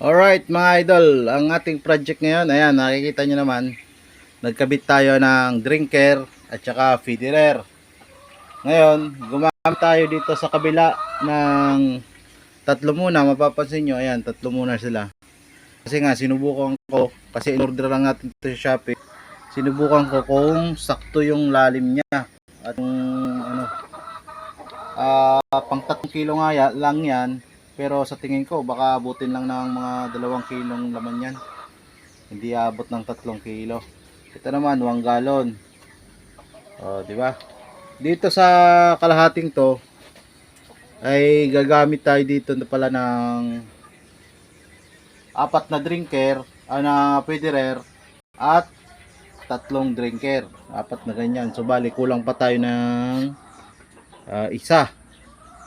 Alright mga idol, ang ating project ngayon, ayan nakikita nyo naman, nagkabit tayo ng drinker at saka feederer. Ngayon, gumamit tayo dito sa kabila ng tatlo muna, mapapansin nyo, ayan, tatlo muna sila. Kasi nga, sinubukan ko, kasi in-order lang natin ito sa Shopee, sinubukan ko kung sakto yung lalim niya at yung ano, ah pang 3 kilo nga lang yan, pero sa tingin ko, baka abutin lang ng mga dalawang kilong laman yan. Hindi abot ng tatlong kilo. Ito naman, 1 galon. O, di ba? Dito sa kalahating to, ay gagamit tayo dito na pala ng apat na drinker, ah, na pedirer, at tatlong drinker. Apat na ganyan. So, bali, kulang pa tayo ng ah, isa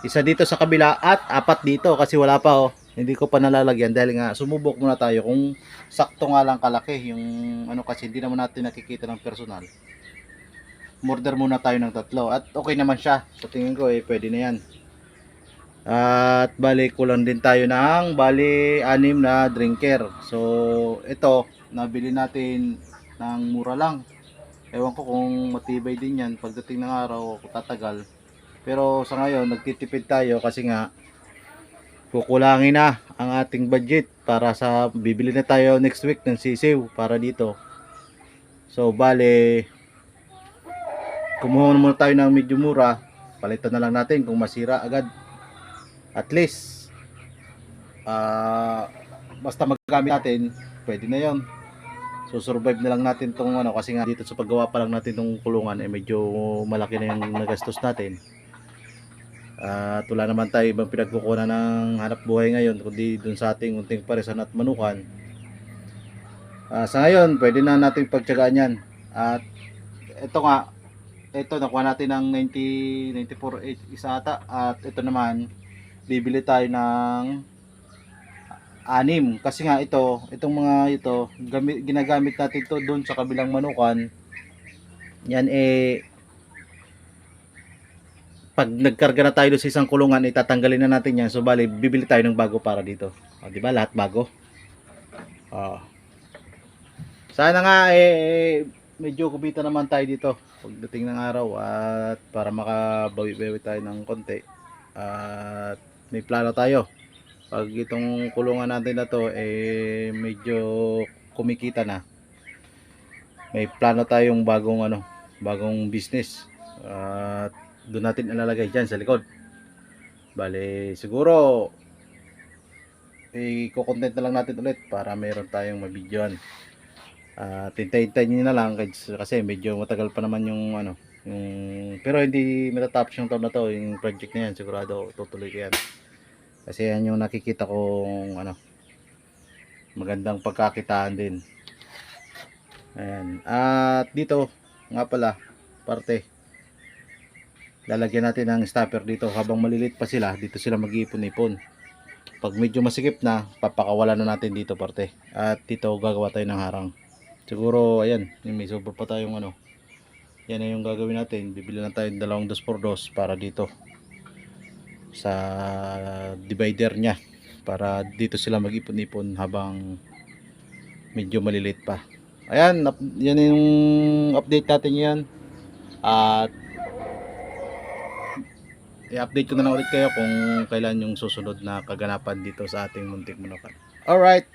isa dito sa kabila at apat dito kasi wala pa oh. Hindi ko pa nalalagyan dahil nga sumubok muna tayo kung sakto nga lang kalaki yung ano kasi hindi naman natin nakikita ng personal. Murder muna tayo ng tatlo at okay naman siya. Sa tingin ko eh pwede na yan. At bali kulang din tayo ng bali anim na drinker. So ito nabili natin ng mura lang. Ewan ko kung matibay din yan pagdating ng araw kung tatagal. Pero sa ngayon, nagtitipid tayo kasi nga kukulangin na ang ating budget para sa bibili na tayo next week ng sisiw para dito. So, bale kumuha muna tayo ng medyo mura. Palitan na lang natin kung masira agad. At least ah basta magamit natin, pwede na 'yon. So survive na lang natin tong ano kasi nga dito sa paggawa pa lang natin tong kulungan eh medyo malaki na yung nagastos natin. At wala naman tayo ibang pinagkukunan ng hanap buhay ngayon kundi dun sa ating unting parisan at manukan. Ah, sa ngayon, pwede na nating pagtyagaan yan. At ito nga, ito nakuha natin ng 90, 94 isa ata. At ito naman, bibili tayo ng anim. Kasi nga ito, itong mga ito, gamit, ginagamit natin to doon sa kabilang manukan. Yan eh, pag nagkarga na tayo sa isang kulungan, itatanggalin na natin yan. So, bali, bibili tayo ng bago para dito. O, di ba? Lahat bago. O. Sana nga, eh, medyo kubita naman tayo dito pagdating ng araw at para makabawi-bawi tayo ng konti. At may plano tayo. Pag itong kulungan natin na to, eh, medyo kumikita na. May plano tayong bagong ano, bagong business. At doon natin ilalagay dyan sa likod. Bale siguro i-content na lang natin ulit para mayroon tayong mabidyoan. At hintay-hintay nyo na lang kasi medyo matagal pa naman yung ano yung, pero hindi matatapos yung taon na to yung project na yan sigurado tutuloy ko yan. Kasi yan yung nakikita kong ano magandang pagkakitaan din. Ayan. At dito nga pala parte lalagyan natin ng stopper dito habang malilit pa sila dito sila mag-iipon-ipon. Pag medyo masikip na papakawalan na natin dito parte. At dito gagawa tayo ng harang. Siguro ayan may sobra pa tayong ano. Yan na yung gagawin natin. Bibili lang tayo ng dalawang 2x2 para dito sa divider nya para dito sila mag-ipon-ipon habang medyo malilit pa. Ayan yan yung update natin yan. At i-update ko na lang ulit kayo kung kailan yung susunod na kaganapan dito sa ating muntik manukan. Alright,